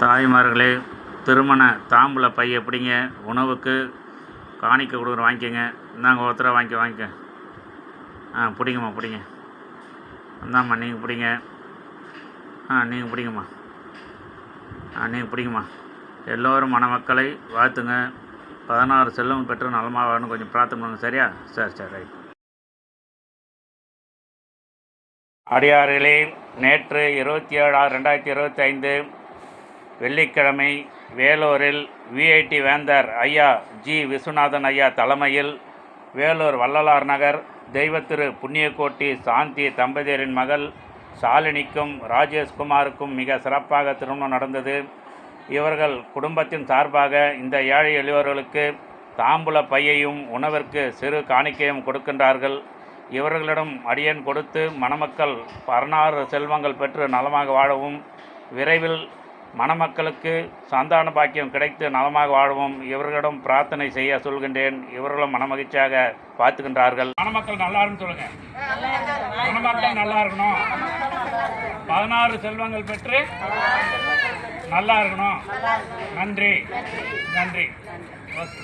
தாய்மார்களே திருமண தாம்பூல பை எப்படிங்க உணவுக்கு காணிக்க கொடுக்குற வாங்கிக்கோங்க. இந்தாங்க ஒருத்தர வாங்கிக்க வாங்கிக்க. ஆ பிடிங்கம்மா பிடிங்க. இந்தாம்மா நீங்கள் பிடிங்க. ஆ நீங்கள் பிடிங்கம்மா. ஆ நீங்கள் பிடிங்கம்மா. எல்லோரும் மணமக்களை வாழ்த்துங்க. பதினாறு செல்லும் பெற்று நலமாக கொஞ்சம் பிரார்த்தனை பண்ணுங்க சரியா? சரி சரி ரைட். அடியார்களே நேற்று இருபத்தி ஏழு ஆறு ரெண்டாயிரத்தி இருபத்தி ஐந்து வெள்ளிக்கிழமை வேலூரில் விஐடி வேந்தர் ஐயா ஜி. விஸ்வநாதன் ஐயா தலைமையில் வேலூர் வள்ளலார் நகர் தெய்வத்திரு புண்ணியக்கோட்டி சாந்தி தம்பதியரின் மகள் ஷாலினிக்கும் ராஜேஷ்குமாருக்கும் மிக சிறப்பாக திருமணம் நடந்தது. இவர்கள் குடும்பத்தின் சார்பாக இந்த ஏழை எளியவர்களுக்கு தாம்பூல பையையும் உணவிற்கு சிறு காணிக்கையும் கொடுக்கின்றார்கள். இவர்களிடம் அடியன் கொடுத்து மணமக்கள் பரணாறு செல்வங்கள் பெற்று நலமாக வாழவும் விரைவில் மணமக்களுக்கு சந்தான பாக்கியம் கிடைத்து நலமாக வாழவும். இவர்களிடம் பிரார்த்தனை செய்ய சொல்கின்றேன். இவர்களும் மனமகிழ்ச்சியாக பார்த்துக்கின்றார்கள் மணமக்கள் நல்லா இருக்குன்னு சொல்லுங்க. மணமக்கள் நல்லா இருக்கணும் பதினாறு செல்வங்கள் பெற்று நல்லா இருக்கணும் நன்றி. நன்றி. ஓகே.